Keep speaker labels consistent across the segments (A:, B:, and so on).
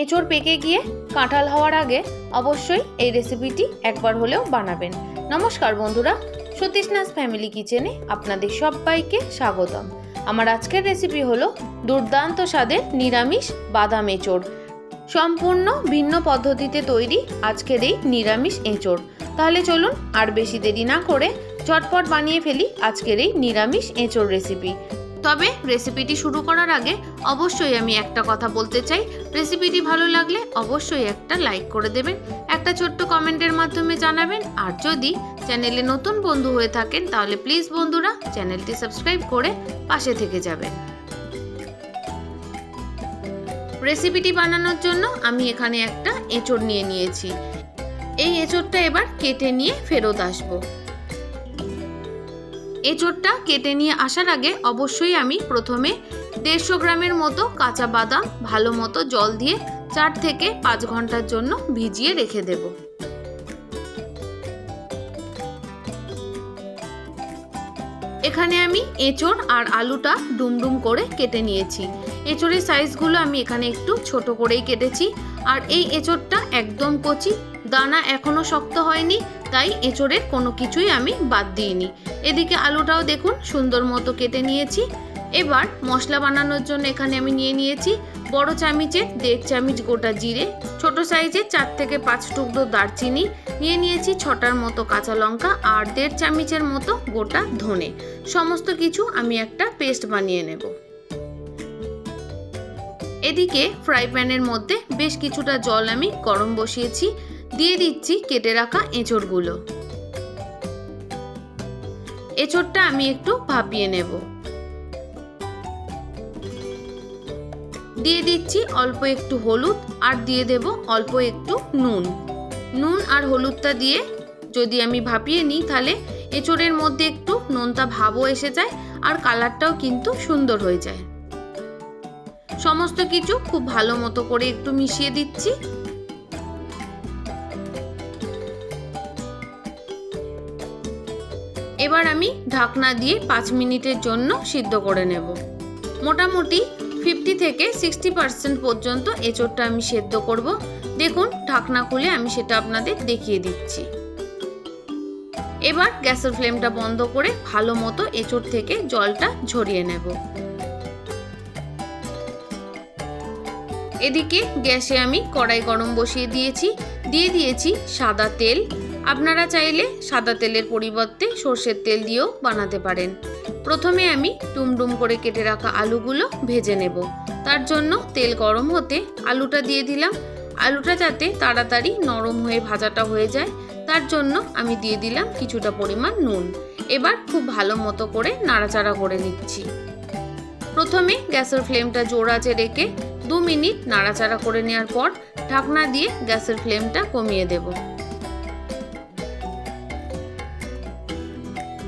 A: এঁচড় পেকে গিয়ে কাঁঠাল হওয়ার আগে অবশ্যই এই রেসিপিটি একবার হলেও বানাবেন। নমস্কার বন্ধুরা, সতীশনাথ ফ্যামিলি কিচেনে আপনাদের সবাইকে স্বাগতম। আমার আজকের রেসিপি হলো দুর্দান্ত স্বাদের নিরামিষ বাদাম এঁচড়। সম্পূর্ণ ভিন্ন পদ্ধতিতে তৈরি আজকের এই নিরামিষ এঁচড়। তাহলে চলুন আর বেশি দেরি না করে ঝটপট বানিয়ে ফেলি আজকের এই নিরামিষ এঁচড় রেসিপি। তবে রেসিপিটি শুরু করার আগে অবশ্যই আমি একটা কথা বলতে চাই। রেসিপিটি ভালো লাগলে অবশ্যই একটা লাইক করে দেবেন, একটা ছোট্ট কমেন্টের মাধ্যমে জানাবেন। আর যদি চ্যানেলে নতুন বন্ধু হয়ে থাকেন, তাহলে প্লিজ বন্ধুরা চ্যানেলটি সাবস্ক্রাইব করে পাশে থেকে যাবেন। রেসিপিটি বানানোর জন্য আমি এখানে একটা এঁচড় নিয়ে নিয়েছি। এই এঁচড়টা এবার কেটে নিয়ে ফেরত আসব। এঁচড়টা কেটে নিয়ে আসার আগে অবশ্যই আমি প্রথমে দেড়শো গ্রামের মতো কাঁচা বাদাম ভালো মতো জল দিয়ে চার থেকে পাঁচ ঘণ্টার জন্য ভিজিয়ে রেখে দেব। এখানে আমি এঁচড় আর আলুটা ডুমডুম করে কেটে নিয়েছি। এঁচড়ের সাইজগুলো আমি এখানে একটু ছোট করেই কেটেছি। আর এই এঁচড়টা একদম কচি, দানা এখনও শক্ত হয়নি, তাই এঁচড়ের কোনো কিছুই আমি বাদ দিইনি। এদিকে আলুটাও দেখুন সুন্দর মতো কেটে নিয়েছি। এবার মশলা বানানোর জন্য এখানে আমি নিয়ে নিয়েছি বড় চামিচের দেড় চামিচ গোটা জিরে, ছোট সাইজের চার থেকে পাঁচ টুকরো দারচিনি, নিয়ে নিয়েছি ছটার মতো কাঁচা লঙ্কা আর দেড় চামিচের মতো গোটা ধনে। সমস্ত কিছু আমি একটা পেস্ট বানিয়ে নেব। এদিকে ফ্রাই প্যানের মধ্যে বেশ কিছুটা জল আমি গরম বসিয়েছি, দিয়ে দিচ্ছি কেটে রাখা এঁচড়গুলো। এঁচড়টা আমি একটু ভাপিয়ে নেব। দিয়ে দিচ্ছি অল্প একটু হলুদ আর দিয়ে দেব অল্প একটু নুন। নুন আর হলুদটা দিয়ে যদি আমি ভাপিয়ে নিই তাহলে এঁচড়ের মধ্যে একটু নোনতা ভাবও এসে যায় আর কালারটাও কিন্তু সুন্দর হয়ে যায়। সমস্ত কিছু খুব ভালো মতো করে একটু মিশিয়ে দিচ্ছি। এবার আমি ঢাকনা দিয়ে পাঁচ মিনিটের জন্য সিদ্ধ করে নেব। মোটামুটি ফিফটি থেকে সিক্সটি পার্সেন্ট পর্যন্ত এঁচড়টা আমি সেদ্ধ করব। দেখুন, ঢাকনা খুলে আমি সেটা আপনাদের দেখিয়ে দিচ্ছি। এবার গ্যাসের ফ্লেমটা বন্ধ করে ভালো মতো এঁচড় থেকে জলটা ঝরিয়ে নেব। এদিকে গ্যাসে আমি কড়াই গরম বসিয়ে দিয়েছি, দিয়ে দিয়েছি সাদা তেল। আপনারা চাইলে সাদা তেলের পরিবর্তে সর্ষের তেল দিয়েও বানাতে পারেন। প্রথমে আমি ডুমডুম করে কেটে রাখা আলুগুলো ভেজে নেব। তার জন্য তেল গরম হতে আলুটা দিয়ে দিলাম। আলুটা যাতে তাড়াতাড়ি নরম হয়ে ভাজাটা হয়ে যায়, তার জন্য আমি দিয়ে দিলাম কিছুটা পরিমাণ নুন। এবার খুব ভালো মতো করে নাড়াচাড়া করে নিচ্ছি। প্রথমে গ্যাসের ফ্লেমটা জোর আছে রেখে দু মিনিট নাড়াচাড়া করে নেওয়ার পর ঢাকনা দিয়ে গ্যাসের ফ্লেমটা কমিয়ে দেব।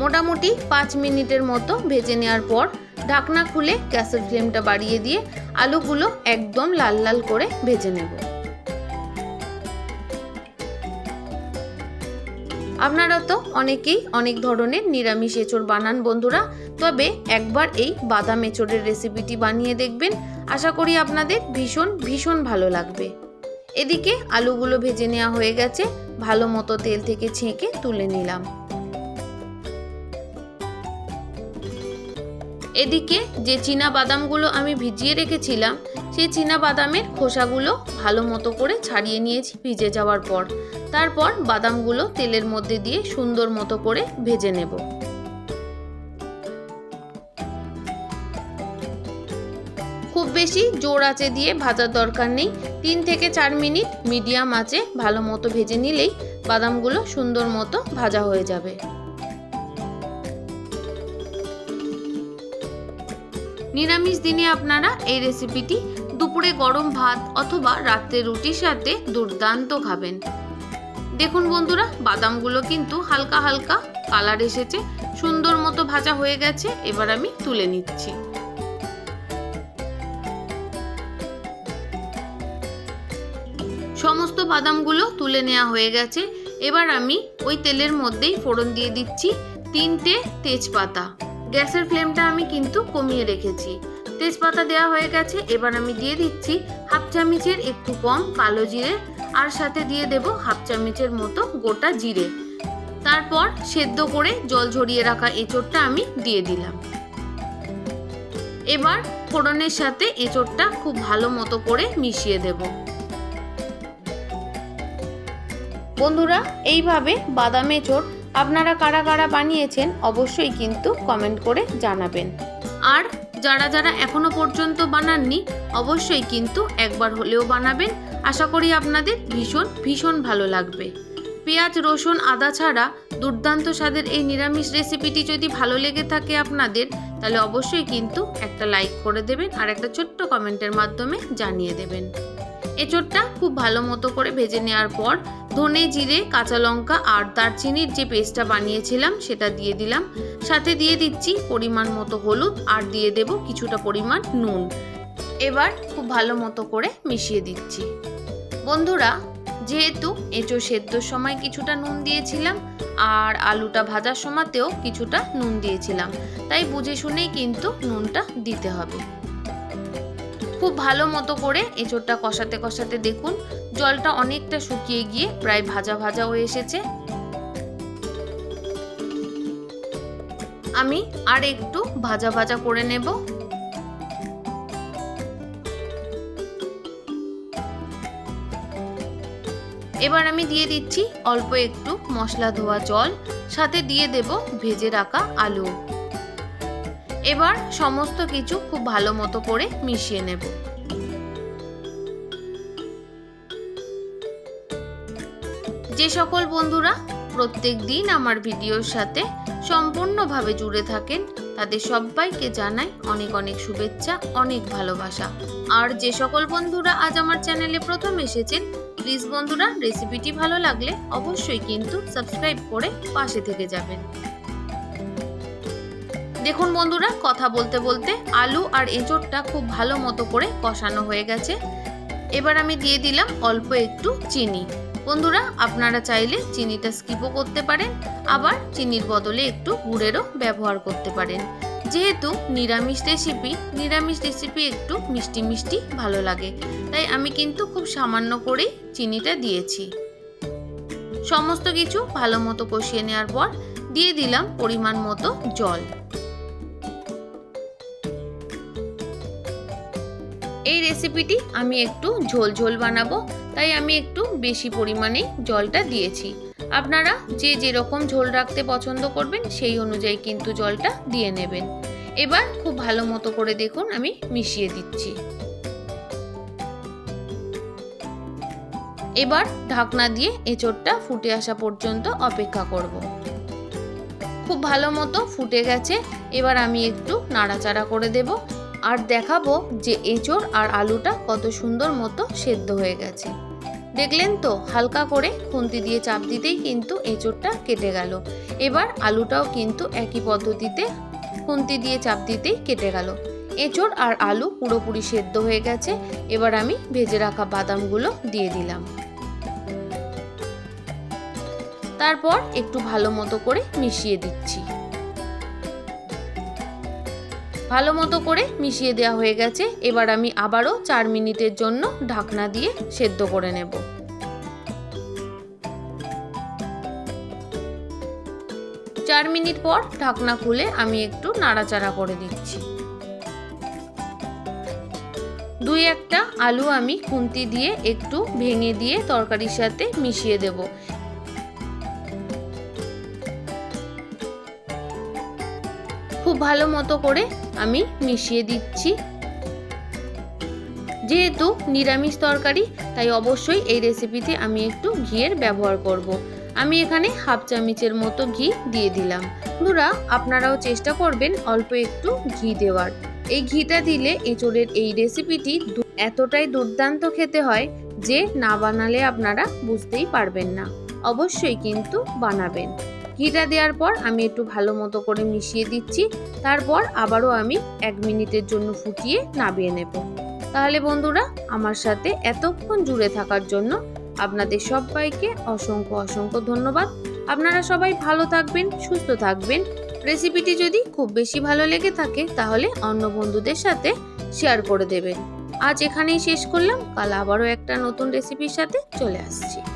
A: মোটামুটি পাঁচ মিনিটের মতো ভেজে নেওয়ার পর ঢাকনা খুলে গ্যাসের ফ্লেমটা বাড়িয়ে দিয়ে আলুগুলো একদম লাল লাল করে ভেজে নেব। আপনারা তো অনেকেই অনেক ধরনের নিরামিষ এঁচড় বানান বন্ধুরা, তবে একবার এই বাদাম এঁচড়ের রেসিপিটি বানিয়ে দেখবেন। আশা করি আপনাদের ভীষণ ভীষণ ভালো লাগবে। এদিকে আলুগুলো ভেজে নেওয়া হয়ে গেছে, ভালো মতো তেল থেকে ছেঁকে তুলে নিলাম। এদিকে যে চীনা বাদামগুলো আমি ভিজিয়ে রেখেছিলাম সেই চীনা বাদামের খোসাগুলো ভালো মতো করে ছাড়িয়ে নিয়েছি ভিজে যাওয়ার পর। তারপর বাদামগুলো তেলের মধ্যে দিয়ে সুন্দর মতো করে ভেজে নেব। খুব বেশি জোর আঁচে দিয়ে ভাজার দরকার নেই। তিন থেকে চার মিনিট মিডিয়াম আঁচে ভালো মতো ভেজে নিলেই বাদামগুলো সুন্দর মতো ভাজা হয়ে যাবে। নিরামিষ দিনে আপনারা এই রেসিপিটি দুপুরে গরম ভাত অথবা রাত্রে রুটির সাথে দুর্দান্ত খাবেন। দেখুন বন্ধুরা, বাদামগুলো কিন্তু হালকা হালকা কালার এসেছে, সুন্দর মতো ভাজা হয়ে গেছে, এবার আমি তুলে নিচ্ছি। সমস্ত বাদামগুলো তুলে নেওয়া হয়ে গেছে, এবার আমি ওই তেলের মধ্যেই ফোড়ন দিয়ে দিচ্ছি তিনটে তেজপাতা। গ্যাসের ফ্লেমটা আমি কিন্তু কমিয়ে রেখেছি। তেজপাতা দেওয়া হয়ে গেছে, এবার আমি দিয়ে দিচ্ছি হাফ চামচের একটু কম কালো জিরে, আর সাথে দিয়ে দেব হাফ চামচের মতো গোটা জিরে। তারপর সেদ্ধ করে জল ঝরিয়ে রাখা এঁচোড়টা আমি দিয়ে দিলাম। এবার ফোড়নের সাথে এঁচোড়টা খুব ভালো মতো করে মিশিয়ে দেব। বন্ধুরা, এইভাবে বাদাম এঁচোড় আপনারা কারা কারা বানিয়েছেন অবশ্যই কিন্তু কমেন্ট করে জানাবেন। আর যারা যারা এখনও পর্যন্ত বানাননি, অবশ্যই কিন্তু একবার হলেও বানাবেন। আশা করি আপনাদের ভীষণ ভীষণ ভালো লাগবে। পেঁয়াজ, রসুন, আদা ছাড়া দুর্দান্ত স্বাদের এই নিরামিষ রেসিপিটি যদি ভালো লেগে থাকে আপনাদের, তাহলে অবশ্যই কিন্তু একটা লাইক করে দেবেন আর একটা ছোট্ট কমেন্টের মাধ্যমে জানিয়ে দেবেন। এঁচোড়টা খুব ভালো মতো করে ভেজে নেওয়ার পর ধনে জিরে, কাঁচা লঙ্কা আর দারচিনির যে পেস্টটা বানিয়েছিলাম সেটা দিয়ে দিলাম। সাথে দিয়ে দিচ্ছি পরিমাণ মতো হলুদ আর দিয়ে দেব কিছুটা পরিমাণ নুন। এবার খুব ভালো মতো করে মিশিয়ে দিচ্ছি। বন্ধুরা, যেহেতু এঁচো সেদ্ধর সময় কিছুটা নুন দিয়েছিলাম আর আলুটা ভাজার সময়তেও কিছুটা নুন দিয়েছিলাম, তাই বুঝে শুনেই কিন্তু নুনটা দিতে হবে। খুব ভালো মতো করে এঁচোড়টা কষাতে কষাতে দেখুন, জলটা অনেকটা শুকিয়ে গিয়ে প্রায় ভাজা ভাজা হয়ে এসেছে। আমি আর একটু ভাজা ভাজা করে নেব। এবার আমি দিয়ে দিচ্ছি অল্প একটু মশলা ধোয়া জল, সাথে দিয়ে দেব ভেজে রাখা আলু। এবার সমস্ত কিছু খুব ভালো মতো করে মিশিয়ে নেব। যে সকল বন্ধুরা প্রত্যেক দিন আমার ভিডিওর সাথে সম্পূর্ণভাবে জুড়ে থাকেন, তাদের সবাইকে জানাই অনেক অনেক শুভেচ্ছা, অনেক ভালোবাসা। আর যে সকল বন্ধুরা আজ আমার চ্যানেলে প্রথম এসেছেন প্লিজ বন্ধুরা রেসিপিটি ভালো লাগলে অবশ্যই কিন্তু সাবস্ক্রাইব করে পাশে থেকে যাবেন। দেখুন বন্ধুরা, কথা বলতে বলতে আলু আর এঁচোড়টা খুব ভালো মতো করে কষানো হয়ে গেছে। এবার আমি দিয়ে দিলাম অল্প একটু চিনি। বন্ধুরা, আপনারা চাইলে চিনিটা স্কিপও করতে পারেন, আবার চিনির বদলে একটু গুড়েরও ব্যবহার করতে পারেন। যেহেতু নিরামিষ রেসিপি নিরামিষ রেসিপি একটু মিষ্টি মিষ্টি ভালো লাগে, তাই আমি কিন্তু খুব সামান্য করেই চিনিটা দিয়েছি। সমস্ত কিছু ভালো মতো কষিয়ে নেওয়ার পর দিয়ে দিলাম পরিমাণ মতো জল। এই রেসিপিটি আমি একটু ঝোল ঝোল বানাবো, তাই আমি একটু বেশি পরিমাণে জলটা দিয়েছি। আপনারা যে যেরকম ঝোল রাখতে পছন্দ করবেন, সেই অনুযায়ী কিন্তু জলটা দিয়ে নেবেন। এবার খুব ভালো মতো করে দেখুন, আমি মিশিয়ে দিচ্ছি। এবার ঢাকনা দিয়ে এঁচোড়টা ফুটে আসা পর্যন্ত অপেক্ষা করব। খুব ভালো মতো ফুটে গেছে, এবার আমি একটু নাড়াচাড়া করে দেব। আর দেখাবো যে এঁচোড় আর আলুটা কত সুন্দর মতো সেদ্ধ হয়ে গেছে। দেখলেন তো, হালকা করে খুন্তি দিয়ে চাপ দিতেই কিন্তু এঁচোড়টা কেটে গেল। এবার আলুটাও কিন্তু একই পদ্ধতিতে খুন্তি দিয়ে চাপ দিতেই কেটে গেল। এঁচোড় আর আলু পুরোপুরি সেদ্ধ হয়ে গেছে। এবার আমি ভেজে রাখা বাদামগুলো দিয়ে দিলাম। তারপর একটু ভালো মতো করে মিশিয়ে দিচ্ছি। ভালো মতো করে মিশিয়ে দেওয়া হয়ে গেছে। এবার আমি আবারও চার মিনিটের জন্য ঢাকনা দিয়ে সেদ্ধ করে নেব। চার মিনিট পর ঢাকনা খুলে আমি একটু নাড়াচাড়া করে দিচ্ছি। দুই একটা আলু আমি খুন্তি দিয়ে একটু ভেঙে দিয়ে তরকারির সাথে মিশিয়ে দেব। খুব ভালো মতো করে আমি মিশিয়ে দিচ্ছি। যেহেতু নিরামিষ তরকারি, তাই অবশ্যই এই রেসিপিতে আমি একটু ঘিয়ের ব্যবহার করব। আমি এখানে হাফ চামচের মতো ঘি দিয়ে দিলাম। বন্ধুরা, আপনারাও চেষ্টা করবেন অল্প একটু ঘি দেওয়ার। এই ঘিটা দিলে এঁচোড়ের এই রেসিপিটি এতটাই দুর্দান্ত খেতে হয় যে না বানালে আপনারা বুঝতেই পারবেন না। অবশ্যই কিন্তু বানাবেন। ঘিটা দেওয়ার পর আমি একটু ভালো মতো করে মিশিয়ে দিচ্ছি। তারপর আবারও আমি এক মিনিটের জন্য ফুটিয়ে নামিয়ে নেব। তাহলে বন্ধুরা, আমার সাথে এতক্ষণ জুড়ে থাকার জন্য আপনাদের সবাইকে অসংখ্য অসংখ্য ধন্যবাদ। আপনারা সবাই ভালো থাকবেন, সুস্থ থাকবেন। রেসিপিটি যদি খুব বেশি ভালো লেগে থাকে, তাহলে অন্য বন্ধুদের সাথে শেয়ার করে দেবেন। আজ এখানেই শেষ করলাম। কাল আবারও একটা নতুন রেসিপির সাথে চলে আসছি।